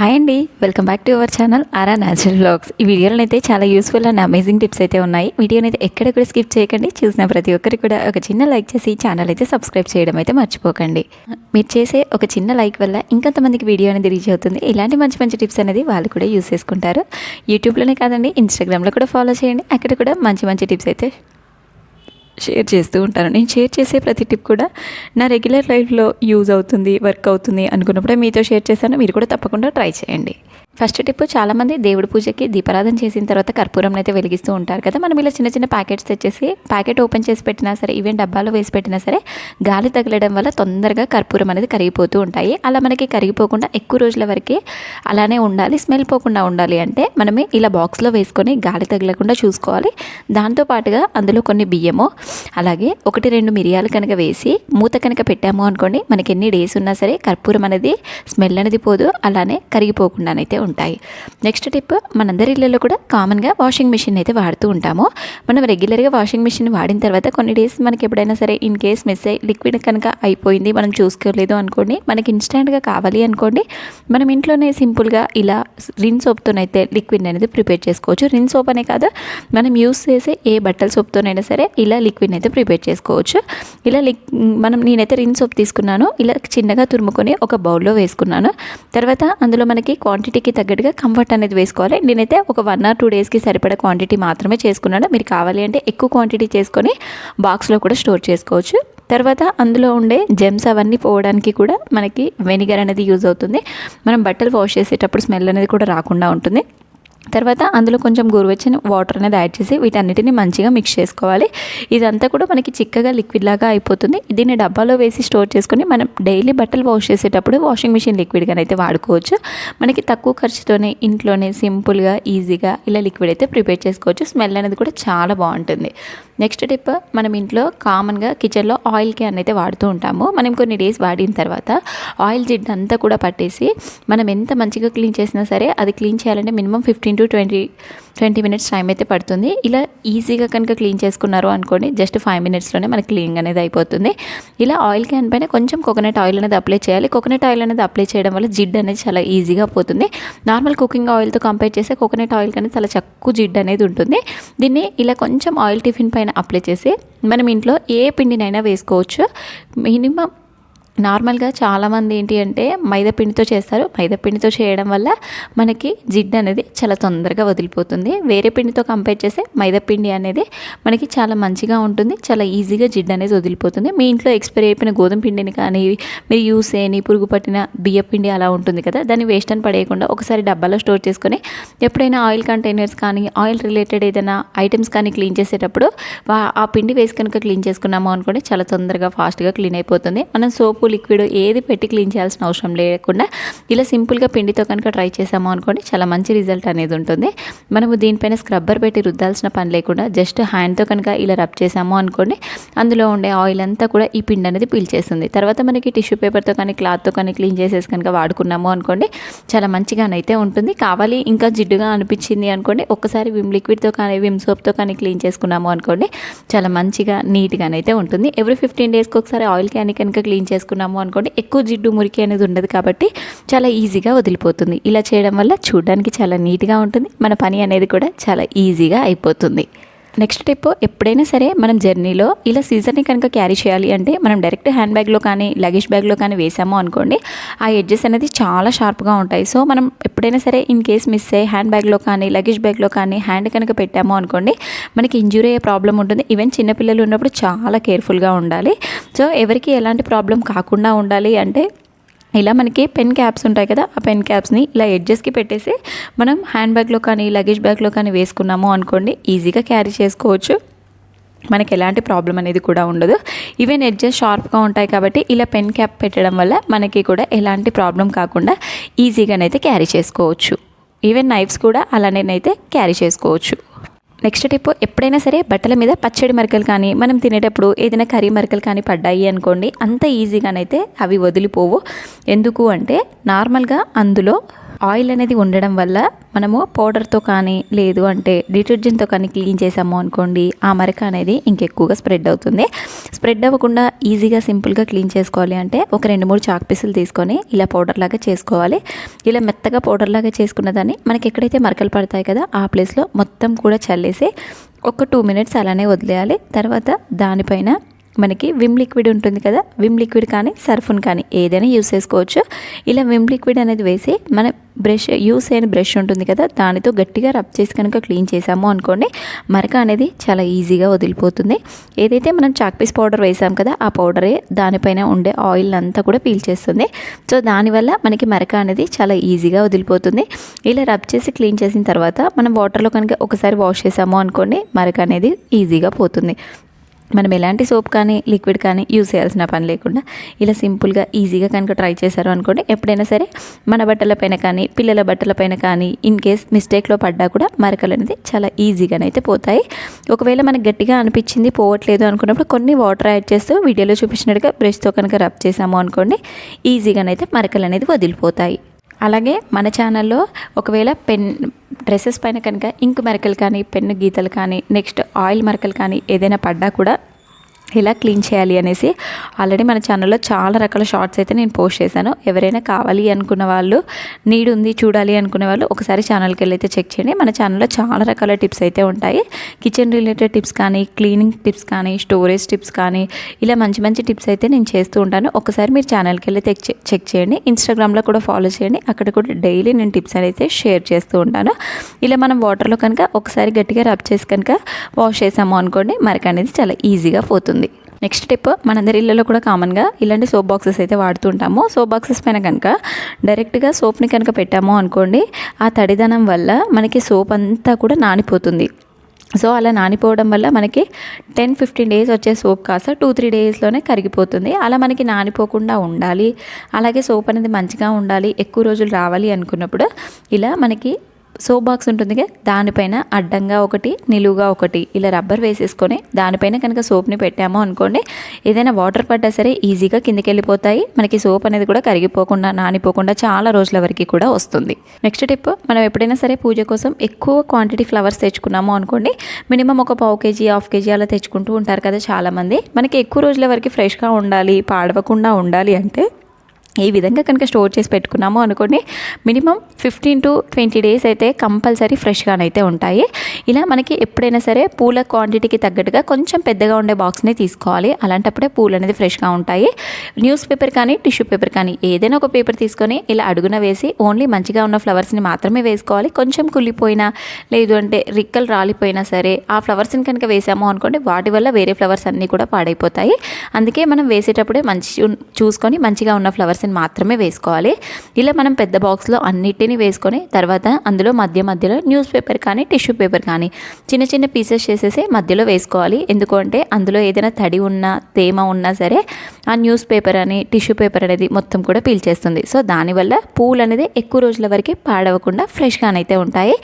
Hi అండి welcome back to our channel Aara natural blogs ఈ వీడియోలో అయితే చాలా యూస్ఫుల్ అండ్ అమేజింగ్ టిప్స్ అయితే ఉన్నాయి. వీడియోని అయితే ఎక్కడ కూడా స్కిప్ చేయకండి చూసిన ప్రతి ఒక్కరికి కూడా ఒక చిన్న లైక్ చేసి ఛానల్ అయితే సబ్స్క్రైబ్ చేయడం అయితే మర్చిపోకండి. మీరు చేసే ఒక చిన్న లైక్ వల్ల ఇంకొంతమందికి వీడియో అనేది రీచ్ అవుతుంది. ఇలాంటి మంచి మంచి టిప్స్ అనేది వాళ్ళు కూడా యూస్ చేసుకుంటారు. యూట్యూబ్లోనే కాదండి ఇన్స్టాగ్రామ్లో కూడా ఫాలో చేయండి. అక్కడ కూడా మంచి మంచి టిప్స్ అయితే షేర్ చేస్తూ ఉంటాను. నేను షేర్ చేసే ప్రతి టిప్ కూడా నా రెగ్యులర్ లైఫ్లో యూజ్ అవుతుంది వర్క్ అవుతుంది అనుకున్నప్పుడే మీతో షేర్ చేశాను. మీరు కూడా తప్పకుండా ట్రై చేయండి. ఫస్ట్ టిప్ చాలామంది దేవుడి పూజకి దీపారాధన చేసిన తర్వాత కర్పూరం అయితే వెలిగిస్తూ ఉంటారు కదా. మనం ఇలా చిన్న చిన్న ప్యాకెట్స్ తెచ్చేసి ప్యాకెట్ ఓపెన్ చేసి పెట్టినా సరే ఈవెన్ డబ్బాలో వేసి పెట్టినా సరే గాలి తగలడం వల్ల తొందరగా కర్పూరం అనేది కరిగిపోతూ ఉంటాయి. అలా మనకి కరిగిపోకుండా ఎక్కువ రోజుల వరకు అలానే ఉండాలి స్మెల్ పోకుండా ఉండాలి అంటే మనమే ఇలా బాక్స్లో వేసుకొని గాలి తగలకుండా చూసుకోవాలి. దాంతో పాటుగా అందులో కొన్ని బియ్యము అలాగే ఒకటి రెండు మిరియాలు కనుక వేసి మూత కనుక పెట్టాము అనుకోండి మనకి ఎన్ని డేస్ ఉన్నా సరే కర్పూరం అనేది స్మెల్ అనేది పోదు అలానే కరిగిపోకుండానైతే ఉంటాయి. నెక్స్ట్ టిప్ మనందరి ఇళ్ళలో కూడా కామన్గా వాషింగ్ మిషన్ అయితే వాడుతూ ఉంటాము. మనం రెగ్యులర్గా వాషింగ్ మిషన్ వాడిన తర్వాత కొన్ని డేస్ మనకి ఎప్పుడైనా సరే ఇన్ కేస్ మిస్ అయ్యి లిక్విడ్ కనుక అయిపోయింది మనం చూసుకోలేదు అనుకోండి మనకి ఇన్స్టెంట్గా కావాలి అనుకోండి మనం ఇంట్లోనే సింపుల్గా ఇలా రిన్ సోప్తోనైతే లిక్విడ్ అనేది ప్రిపేర్ చేసుకోవచ్చు. రిన్ సోప్ అనే కాదు మనం యూస్ చేసే ఏ బట్టల సోప్తోనైనా సరే ఇలా లిక్విడ్ అయితే ప్రిపేర్ చేసుకోవచ్చు. ఇలా లిక్ మనం నేనైతే రిన్ సోప్ తీసుకున్నాను ఇలా చిన్నగా తురుముకొని ఒక బౌల్లో వేసుకున్నాను. తర్వాత అందులో మనకి క్వాంటిటీకి తగ్గట్టుగా కంఫర్ట్ అనేది వేసుకోవాలి. నేనైతే ఒక వన్ ఆర్ టూ డేస్కి సరిపడా క్వాంటిటీ మాత్రమే చేసుకున్నాను. మీరు కావాలి అంటే ఎక్కువ క్వాంటిటీ చేసుకొని బాక్స్లో కూడా స్టోర్ చేసుకోవచ్చు. తర్వాత అందులో ఉండే జెమ్స్ అవన్నీ పోవడానికి కూడా మనకి వెనిగర్ అనేది యూజ్ అవుతుంది. మనం బట్టలు వాష్ చేసేటప్పుడు స్మెల్ అనేది కూడా రాకుండా ఉంటుంది. తర్వాత అందులో కొంచెం గోరువెచ్చని వాటర్ అనేది యాడ్ చేసి వీటన్నిటిని మంచిగా మిక్స్ చేసుకోవాలి. ఇదంతా కూడా మనకి చిక్కగా లిక్విడ్ లాగా అయిపోతుంది. దీన్ని డబ్బాలో వేసి స్టోర్ చేసుకొని మనం డైలీ బట్టలు వాష్ చేసేటప్పుడు వాషింగ్ మిషన్ లిక్విడ్గా అయితే వాడుకోవచ్చు. మనకి తక్కువ ఖర్చుతోనే ఇంట్లోనే సింపుల్గా ఈజీగా ఇలా లిక్విడ్ అయితే ప్రిపేర్ చేసుకోవచ్చు. స్మెల్ అనేది కూడా చాలా బాగుంటుంది. నెక్స్ట్ టిప్ మనం ఇంట్లో కామన్గా కిచెన్లో ఆయిల్ క్యాన్ అయితే వాడుతూ ఉంటాము. మనం కొన్ని డేస్ వాడిన తర్వాత ఆయిల్ జిడ్ అంతా కూడా పట్టేసి మనం ఎంత మంచిగా క్లీన్ చేసినా సరే అది క్లీన్ చేయాలంటే minimum fifteen to twenty twenty minutes time అయితే పడుతుంది. ఇలా ఈజీగా కనుక క్లీన్ చేసుకున్నారు అనుకోండి జస్ట్ ఫైవ్ మినిట్స్లోనే మనకి క్లీన్ అనేది అయిపోతుంది. ఇలా ఆయిల్ క్యాన్ పైన కొంచెం కోకోనట్ ఆయిల్ అనేది అప్లై చేయాలి. కోకోనట్ ఆయిల్ అనేది అప్లై చేయడం వల్ల జిడ్ అనేది చాలా ఈజీగా పోతుంది. నార్మల్ కుకింగ్ ఆయిల్తో కంపేర్ చేస్తే కోకోనట్ ఆయిల్ అనేది చాలా చక్కు జిడ్ అనేది ఉంటుంది. దీన్ని ఇలా కొంచెం ఆయిల్ టిఫిన్ పైన అప్లై చేసి మనం ఇంట్లో ఏ పిండినైనా వేసుకోవచ్చు. మినిమం నార్మల్గా చాలామంది ఏంటి అంటే మైదాపిండితో చేస్తారు. మైదాపిండితో చేయడం వల్ల మనకి జిడ్డు అనేది చాలా తొందరగా వదిలిపోతుంది. వేరే పిండితో కంపేర్ చేస్తే మైదాపిండి అనేది మనకి చాలా మంచిగా ఉంటుంది. చాలా ఈజీగా జిడ్డు అనేది వదిలిపోతుంది. మీ ఇంట్లో ఎక్స్పైర్ అయిపోయిన గోధుమ పిండిని కానీ మీరు యూస్ చేయని పురుగు పట్టిన బియ్యపిండి అలా ఉంటుంది కదా దాన్ని వేస్ట్ అని పడేయకుండా ఒకసారి డబ్బాలో స్టోర్ చేసుకొని ఎప్పుడైనా ఆయిల్ కంటైనర్స్ కానీ ఆయిల్ రిలేటెడ్ ఏదైనా ఐటమ్స్ కానీ క్లీన్ చేసేటప్పుడు ఆ పిండి వేసి కనుక క్లీన్ చేసుకున్నాము అనుకోండి చాలా తొందరగా ఫాస్ట్గా క్లీన్ అయిపోతుంది. మనం సోపు లిక్విడ్ ఏది పెట్టి క్లీన్ చేయాల్సిన అవసరం లేకుండా ఇలా సింపుల్గా పిండితో కనుక ట్రై చేసాము అనుకోండి చాలా మంచి రిజల్ట్ అనేది ఉంటుంది. మనము దీనిపైన స్క్రబ్బర్ పెట్టి రుద్దాల్సిన పని లేకుండా జస్ట్ హ్యాండ్తో కనుక ఇలా రబ్ చేసాము అనుకోండి అందులో ఉండే ఆయిల్ అంతా కూడా ఈ పిండి అనేది పీల్చేస్తుంది తర్వాత మనకి టిష్యూ పేపర్తో కానీ క్లాత్తో కానీ క్లీన్ చేసేసి కనుక వాడుకున్నాము అనుకోండి చాలా మంచిగానైతే ఉంటుంది. కావాలి ఇంకా జిడ్డుగా అనిపించింది అనుకోండి ఒక్కసారి విమ్ లిక్విడ్తో కానీ విమ్ సోప్తో కానీ క్లీన్ చేసుకున్నాము అనుకోండి చాలా మంచిగా నీట్గానైతే ఉంటుంది. ఎవ్రీ ఫిఫ్టీన్ డేస్కి ఒకసారి ఆయిల్ క్యాన్ కనుక క్లీన్ చేసుకున్నాము అనుకోండి ఎక్కువ జిడ్డు మురికి అనేది ఉండదు కాబట్టి చాలా ఈజీగా వదిలిపోతుంది. ఇలా చేయడం వల్ల చూడడానికి చాలా నీట్గా ఉంటుంది మన పని అనేది కూడా చాలా ఈజీగా అయిపోతుంది. నెక్స్ట్ టిప్ ఎప్పుడైనా సరే మనం జర్నీలో ఇలా సీజన్ని కనుక క్యారీ చేయాలి అంటే మనం డైరెక్ట్ హ్యాండ్ బ్యాగ్లో కానీ లగేజ్ బ్యాగ్లో కానీ వేసాము అనుకోండి ఆ ఎడ్జెస్ అనేది చాలా షార్ప్గా ఉంటాయి. సో మనం ఎప్పుడైనా సరే ఇన్ కేస్ మిస్ అయ్యి హ్యాండ్ బ్యాగ్లో కానీ లగేజ్ బ్యాగ్లో కానీ హ్యాండ్ కనుక పెట్టాము అనుకోండి మనకి ఇంజురీ అయ్యే ప్రాబ్లం ఉంటుంది. ఈవెన్ చిన్నపిల్లలు ఉన్నప్పుడు చాలా కేర్ఫుల్గా ఉండాలి. సో ఎవరికి ఎలాంటి ప్రాబ్లం కాకుండా ఉండాలి అంటే ఇలా మనకి పెన్ క్యాప్స్ ఉంటాయి కదా ఆ పెన్ క్యాప్స్ని ఇలా ఎడ్జెస్కి పెట్టేసి మనం హ్యాండ్ బ్యాగ్లో కానీ లగేజ్ బ్యాగ్లో కానీ వేసుకున్నాము అనుకోండి ఈజీగా క్యారీ చేసుకోవచ్చు. మనకి ఎలాంటి ప్రాబ్లం అనేది కూడా ఉండదు. ఈవెన్ ఎడ్జెస్ షార్ప్గా ఉంటాయి కాబట్టి ఇలా పెన్ క్యాప్ పెట్టడం వల్ల మనకి కూడా ఎలాంటి ప్రాబ్లం కాకుండా ఈజీగానైతే క్యారీ చేసుకోవచ్చు. ఈవెన్ నైఫ్స్ కూడా అలానేనైతే క్యారీ చేసుకోవచ్చు. నెక్స్ట్ టిప్ ఎప్పుడైనా సరే బట్టల మీద పచ్చడి మరకలు కానీ మనం తినేటప్పుడు ఏదైనా కర్రీ మరకలు కానీ పడ్డాయి అనుకోండి అంత ఈజీగానైతే అవి వదిలిపోవు. ఎందుకు అంటే నార్మల్గా అందులో ఆయిల్ అనేది ఉండడం వల్ల మనము పౌడర్తో కానీ లేదు అంటే డిటర్జెంట్తో కానీ క్లీన్ చేసాము అనుకోండి ఆ మరక అనేది ఇంకెక్కువగా స్ప్రెడ్ అవుతుంది. స్ప్రెడ్ అవ్వకుండా ఈజీగా సింపుల్గా క్లీన్ చేసుకోవాలి అంటే ఒక రెండు మూడు చాక్ పీసులు తీసుకొని ఇలా పౌడర్ లాగా చేసుకోవాలి. ఇలా మెత్తగా పౌడర్ లాగా చేసుకున్న దాన్ని మనకి ఎక్కడైతే మరకలు పడతాయి కదా ఆ ప్లేస్లో మొత్తం కూడా చల్లేసి ఒక టూ మినిట్స్ అలానే వదిలేయాలి. తర్వాత దానిపైన మనకి విమ్ లిక్విడ్ ఉంటుంది కదా విమ్ లిక్విడ్ కానీ సర్ఫున్ కానీ ఏదైనా యూస్ చేసుకోవచ్చు. ఇలా విమ్ లిక్విడ్ అనేది వేసి మన బ్రష్ యూస్ అయిన బ్రష్ ఉంటుంది కదా దానితో గట్టిగా రబ్ చేసి కనుక క్లీన్ చేసాము అనుకోండి మరక అనేది చాలా ఈజీగా వదిలిపోతుంది. ఏదైతే మనం చాక్ పీస్ పౌడర్ వేసాం కదా ఆ పౌడరే దానిపైన ఉండే ఆయిల్ అంతా కూడా పీల్చేస్తుంది సో దానివల్ల మనకి మరక అనేది చాలా ఈజీగా వదిలిపోతుంది. ఇలా రబ్ చేసి క్లీన్ చేసిన తర్వాత మనం వాటర్లో కనుక ఒకసారి వాష్ చేసాము అనుకోండి మరక అనేది ఈజీగా పోతుంది. మనం ఎలాంటి సోప్ కానీ లిక్విడ్ కానీ యూస్ చేయాల్సిన పని లేకుండా ఇలా సింపుల్గా ఈజీగా కనుక ట్రై చేశారు అనుకోండి. ఎప్పుడైనా సరే మన బట్టలపైన కానీ పిల్లల బట్టల పైన కానీ ఇన్ కేస్ మిస్టేక్లో పడ్డా కూడా మరకలు అనేది చాలా ఈజీగానైతే పోతాయి. ఒకవేళ మనకు గట్టిగా అనిపించింది పోవట్లేదు అనుకున్నప్పుడు కొన్ని వాటర్ యాడ్ చేస్తూ వీడియోలో చూపించినట్టుగా బ్రష్తో కనుక రబ్ చేసాము అనుకోండి ఈజీగానైతే మరకలు అనేది వదిలిపోతాయి. అలాగే మన ఛానల్లో ఒకవేళ పెన్ డ్రెస్సెస్ పైన కనుక ఇంక్ మరకలు కానీ పెన్ను గీతలు కానీ నెక్స్ట్ ఆయిల్ మరకలు కానీ ఏదైనా పడ్డా కూడా ఎలా క్లీన్ చేయాలి అనేసి. ఆల్రెడీ మన ఛానల్లో చాలా రకాల షార్ట్స్ అయితే నేను పోస్ట్ చేశాను. ఎవరైనా కావాలి అనుకున్న వాళ్ళు నీడ్ ఉంది చూడాలి అనుకునే వాళ్ళు ఒకసారి ఛానల్కి వెళ్ళి అయితే చెక్ చేయండి. మన ఛానల్లో చాలా రకాల టిప్స్ అయితే ఉంటాయి. కిచెన్ రిలేటెడ్ టిప్స్ కానీ క్లీనింగ్ టిప్స్ కానీ స్టోరేజ్ టిప్స్ కానీ ఇలా మంచి మంచి టిప్స్ అయితే నేను చేస్తూ ఉంటాను. ఒకసారి మీరు ఛానల్కి వెళ్ళి చెక్ చెక్ చేయండి. ఇన్స్టాగ్రామ్లో కూడా ఫాలో చేయండి. అక్కడ కూడా డైలీ నేను టిప్స్ అయితే షేర్ చేస్తూ ఉంటాను. ఇలా మనం వాటర్లో కనుక ఒకసారి గట్టిగా రబ్ చేసి కనుక వాష్ చేసాము అనుకోండి మరక అనేది చాలా ఈజీగా పోతుంది. నెక్స్ట్ టిప్ మనందరి ఇళ్ళలో కూడా కామన్గా ఇలాంటి సోప్ బాక్సెస్ అయితే వాడుతుంటాము సోప్ బాక్సెస్ పైన కనుక డైరెక్ట్గా సోప్ని కనుక పెట్టాము అనుకోండి ఆ తడిదనం వల్ల మనకి సోప్ అంతా కూడా నానిపోతుంది. సో అలా నానిపోవడం వల్ల మనకి టెన్ ఫిఫ్టీన్ డేస్ వచ్చే సోప్ కాస్త టూ త్రీ డేస్లోనే కరిగిపోతుంది. అలా మనకి నానిపోకుండా ఉండాలి. అలాగే సోప్ అనేది మంచిగా ఉండాలి ఎక్కువ రోజులు రావాలి అనుకున్నప్పుడు ఇలా మనకి సోప్ బాక్స్ ఉంటుంది కదా దానిపైన అడ్డంగా ఒకటి నిలువుగా ఒకటి ఇలా రబ్బర్ వేసేసుకొని దానిపైన కనుక సోప్ని పెట్టాము అనుకోండి ఏదైనా వాటర్ పడ్డా సరే ఈజీగా కిందకి వెళ్ళిపోతాయి మనకి సోప్ అనేది కూడా కరిగిపోకుండా నానిపోకుండా చాలా రోజుల వరకు కూడా వస్తుంది. నెక్స్ట్ టిప్ మనం ఎప్పుడైనా సరే పూజ కోసం ఎక్కువ క్వాంటిటీ ఫ్లవర్స్ తెచ్చుకున్నాము అనుకోండి మినిమం ఒక పావు కేజీ హాఫ్ కేజీ అలా తెచ్చుకుంటూ ఉంటారు కదా చాలామంది. మనకి ఎక్కువ రోజుల వరకు ఫ్రెష్గా ఉండాలి పాడవకుండా ఉండాలి అంటే ఈ విధంగా కనుక స్టోర్ చేసి పెట్టుకున్నాము అనుకోండి minimum fifteen to twenty days అయితే కంపల్సరీ ఫ్రెష్గానైతే ఉంటాయి. ఇలా మనకి ఎప్పుడైనా సరే పూల క్వాంటిటీకి తగ్గట్టుగా కొంచెం పెద్దగా ఉండే బాక్స్ని తీసుకోవాలి. అలాంటప్పుడే పూలు అనేది ఫ్రెష్గా ఉంటాయి. న్యూస్ పేపర్ కానీ టిష్యూ పేపర్ కానీ ఏదైనా ఒక పేపర్ తీసుకొని ఇలా అడుగున వేసి ఓన్లీ మంచిగా ఉన్న ఫ్లవర్స్ని మాత్రమే వేసుకోవాలి. కొంచెం కుళ్ళిపోయినా లేదు అంటే రిక్కలు రాలిపోయినా సరే ఆ ఫ్లవర్స్ని కనుక వేసాము అనుకోండి వాటి వల్ల వేరే ఫ్లవర్స్ అన్నీ కూడా పాడైపోతాయి. అందుకే మనం వేసేటప్పుడే మంచి చూసుకొని మంచిగా ఉన్న ఫ్లవర్స్ ఫ్లవర్స్ని మాత్రమే వేసుకోవాలి. ఇలా మనం పెద్ద బాక్స్లో అన్నిటిని వేసుకొని తర్వాత అందులో మధ్య మధ్యలో న్యూస్ పేపర్ కానీ టిష్యూ పేపర్ కానీ చిన్న చిన్న పీసెస్ చేసేసి మధ్యలో వేసుకోవాలి. ఎందుకంటే అందులో ఏదైనా తడి ఉన్నా తేమ ఉన్నా సరే ఆ న్యూస్ పేపర్ అని టిష్యూ పేపర్ అనేది మొత్తం కూడా పీల్చేస్తుంది. సో దానివల్ల పూలు అనేది ఎక్కువ రోజుల వరకు పాడవకుండా ఫ్రెష్గానైతే ఉంటాయి.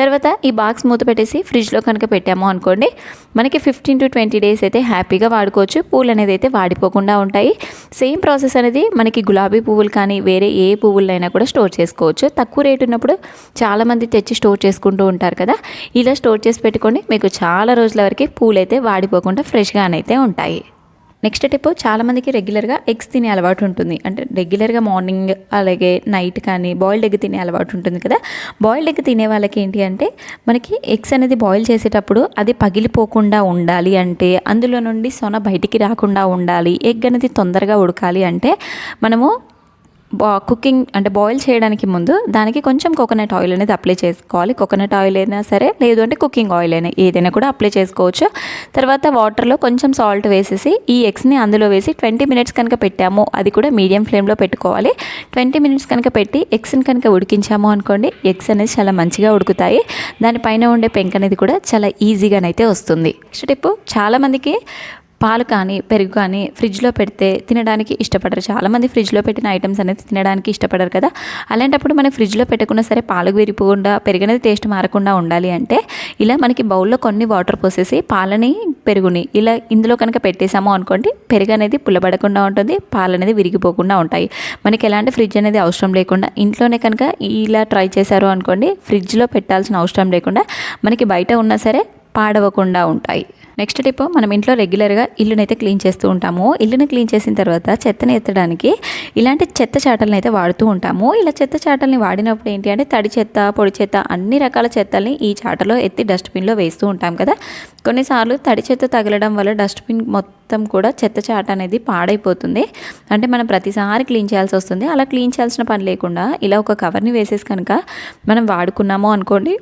తర్వాత ఈ బాక్స్ మూత పెట్టేసి ఫ్రిడ్జ్లో కనుక పెట్టాము అనుకోండి మనకి ఫిఫ్టీన్ టు ట్వంటీ డేస్ అయితే హ్యాపీగా వాడుకోవచ్చు. పూలు అనేది అయితే వాడిపోకుండా ఉంటాయి. సేమ్ ప్రాసెస్ అనేది మనకి గులాబీ పువ్వులు కానీ వేరే ఏ పువ్వులైనా కూడా స్టోర్ చేసుకోవచ్చు. తక్కువ రేటు ఉన్నప్పుడు చాలామంది తెచ్చి స్టోర్ చేసుకుంటూ ఉంటారు కదా. ఇలా స్టోర్ చేసి పెట్టుకోండి మీకు చాలా రోజుల వరకు పూలు అయితే వాడిపోకుండా ఫ్రెష్గానైతే ఉంటాయి. నెక్స్ట్ టిప్ చాలామందికి రెగ్యులర్గా ఎగ్స్ తినే అలవాటు ఉంటుంది. అంటే రెగ్యులర్గా మార్నింగ్ అలాగే నైట్ కానీ బాయిల్డ్ ఎగ్ తినే అలవాటు ఉంటుంది కదా. బాయిల్డ్ ఎగ్ తినే వాళ్ళకి ఏంటి అంటే మనకి ఎగ్స్ అనేది బాయిల్ చేసేటప్పుడు అది పగిలిపోకుండా ఉండాలి అంటే అందులో నుండి సొన బయటికి రాకుండా ఉండాలి ఎగ్ అనేది తొందరగా ఉడకాలి అంటే మనము కుకింగ్ అంటే బాయిల్ చేయడానికి ముందు దానికి కొంచెం కోకోనట్ ఆయిల్ అనేది అప్లై చేసుకోవాలి. కోకోనట్ ఆయిల్ అయినా సరే లేదు అంటే కుకింగ్ ఆయిల్ అయినా ఏదైనా కూడా అప్లై చేసుకోవచ్చు. తర్వాత వాటర్లో కొంచెం సాల్ట్ వేసేసి ఈ ఎగ్స్ని అందులో వేసి ట్వంటీ మినిట్స్ కనుక పెట్టాము అది కూడా మీడియం ఫ్లేమ్లో పెట్టుకోవాలి. ట్వంటీ మినిట్స్ కనుక పెట్టి ఎగ్స్ని కనుక ఉడికించాము అనుకోండి ఎగ్స్ అనేది చాలా మంచిగా ఉడుకుతాయి. దానిపైన ఉండే పెంక్ అనేది కూడా చాలా ఈజీగానైతే వస్తుంది. నెక్స్ట్ టిప్ చాలామందికి పాలు కానీ పెరుగు కానీ ఫ్రిడ్జ్లో పెడితే తినడానికి ఇష్టపడరు. చాలామంది ఫ్రిడ్జ్లో పెట్టిన ఐటమ్స్ అనేది తినడానికి ఇష్టపడరు కదా. అలాంటప్పుడు మనం ఫ్రిడ్జ్లో పెట్టకుండా సరే పాలు విరిపోకుండా పెరిగినది టేస్ట్ మారకుండా ఉండాలి అంటే ఇలా మనకి బౌల్లో కొన్ని వాటర్ పోసేసి పాలని పెరుగుని ఇలా ఇందులో కనుక పెట్టేసాము అనుకోండి పెరుగు అనేది పుల్లబడకుండా ఉంటుంది పాలు అనేది విరిగిపోకుండా ఉంటాయి. మనకి ఎలాంటి ఫ్రిడ్జ్ అనేది అవసరం లేకుండా ఇంట్లోనే కనుక ఇలా ట్రై చేశారు అనుకోండి ఫ్రిడ్జ్లో పెట్టాల్సిన అవసరం లేకుండా మనకి బయట ఉన్నా సరే పాడవకుండా ఉంటాయి. నెక్స్ట్ టిప్ మనం ఇంట్లో రెగ్యులర్గా ఇల్లునైతే క్లీన్ చేస్తూ ఉంటాము. ఇల్లుని క్లీన్ చేసిన తర్వాత చెత్తని ఎత్తడానికి ఇలాంటి చెత్త చాటలను అయితే వాడుతూ ఉంటాము. ఇలా చెత్త చాటల్ని వాడినప్పుడు ఏంటి అంటే తడి చెత్త పొడి చెత్త అన్ని రకాల చెత్తల్ని ఈ చాటలో ఎత్తి డస్ట్బిన్లో వేస్తూ ఉంటాం కదా. కొన్నిసార్లు తడి చెత్త తగలడం వల్ల డస్ట్బిన్ మొత్తం కూడా చెత్త చాట అనేది పాడైపోతుంది. అంటే మనం ప్రతిసారి క్లీన్ చేయాల్సి వస్తుంది. అలా క్లీన్ చేయాల్సిన పని లేకుండా ఇలా ఒక కవర్ని వేసేసి కనుక మనం వాడుకున్నాము అనుకోండి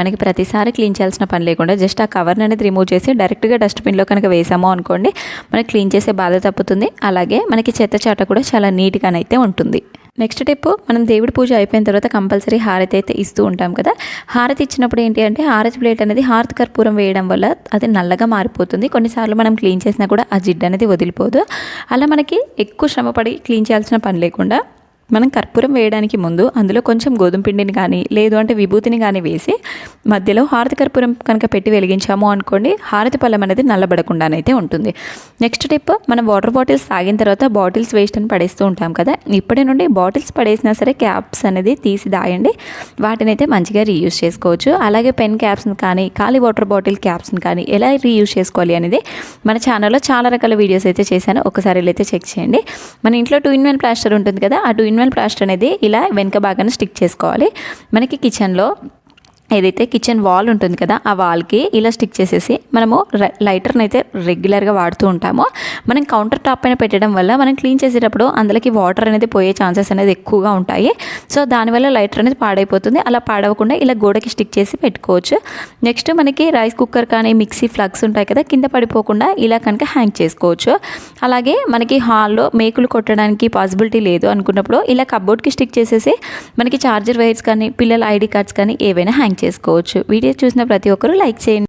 మనకి ప్రతిసారి క్లీన్ చేయాల్సిన పని లేకుండా జస్ట్ ఆ కవర్ని అనేది రిమూవ్ చేసి డైరెక్ట్గా డస్ట్బిన్లో కనుక వేసాము అనుకోండి మనకి క్లీన్ చేసే బాధ తప్పుతుంది. అలాగే మనకి చెత్త చాట కూడా చాలా నీట్గానైతే ఉంటుంది. నెక్స్ట్ టిప్ మనం దేవుడి పూజ అయిపోయిన తర్వాత కంపల్సరీ హారతి అయితే ఇస్తూ ఉంటాం కదా. హారతి ఇచ్చినప్పుడు ఏంటి అంటే హారతి ప్లేట్ అనేది హారతి కర్పూరం వేయడం వల్ల అది నల్లగా మారిపోతుంది. కొన్నిసార్లు మనం క్లీన్ చేసినా కూడా ఆ జిడ్డు అనేది వదిలిపోదు. అలా మనకి ఎక్కువ శ్రమపడి క్లీన్ చేయాల్సిన పని లేకుండా మనం కర్పూరం వేయడానికి ముందు అందులో కొంచెం గోధుమ పిండిని కానీ లేదు అంటే విభూతిని కానీ వేసి మధ్యలో హారతి కర్పూరం కనుక పెట్టి వెలిగించాము అనుకోండి హారతి పళ్ళం అనేది నల్లబడకుండానైతే ఉంటుంది. నెక్స్ట్ టిప్ మనం వాటర్ బాటిల్స్ తాగిన తర్వాత బాటిల్స్ వేస్ట్ అని పడేస్తూ ఉంటాం కదా ఇప్పటి నుండి బాటిల్స్ పడేసినా సరే క్యాప్స్ అనేది తీసి దాయండి వాటిని అయితే మంచిగా రీయూజ్ చేసుకోవచ్చు. అలాగే పెన్ క్యాప్స్ని కానీ ఖాళీ వాటర్ బాటిల్ క్యాప్స్ని కానీ ఎలా రీయూజ్ చేసుకోవాలి అనేది మన ఛానల్లో చాలా రకాల వీడియోస్ అయితే చేశాను ఒకసారి అయితే చెక్ చేయండి. మన ఇంట్లో టూ ఇన్ వన్ ప్లాస్టర్ ఉంటుంది కదా ఆ టూ ఇన్వెల్ ప్లాస్టర్ అనేది ఇలా వెనక భాగాన్ని స్టిక్ చేసుకోవాలి. మనకి కిచెన్లో ఏదైతే కిచెన్ వాల్ ఉంటుంది కదా ఆ వాల్కి ఇలా స్టిక్ చేసేసి మనము లైటర్ని అయితే రెగ్యులర్గా వాడుతూ ఉంటాము. మనం కౌంటర్ టాప్ పైన పెట్టడం వల్ల మనం క్లీన్ చేసేటప్పుడు అందులోకి వాటర్ అనేది పోయే ఛాన్సెస్ అనేది ఎక్కువగా ఉంటాయి. సో దానివల్ల లైటర్ అనేది పాడైపోతుంది. అలా పాడవకుండా ఇలా గోడకి స్టిక్ చేసి పెట్టుకోవచ్చు. నెక్స్ట్ మనకి రైస్ కుక్కర్ కానీ మిక్సీ ఫ్లగ్స్ ఉంటాయి కదా కింద పడిపోకుండా ఇలా కనుక హ్యాంగ్ చేసుకోవచ్చు. అలాగే మనకి హాల్లో మేకులు కొట్టడానికి పాసిబిలిటీ లేదు అనుకున్నప్పుడు ఇలా కబోర్డ్కి స్టిక్ చేసేసి మనకి చార్జర్ వైర్స్ కానీ పిల్లల ఐడి కార్డ్స్ కానీ ఏవైనా హ్యాంగ్ చేసుకోవచ్చు. వీడియో చూసిన ప్రతి ఒక్కరూ లైక్ చేయండి.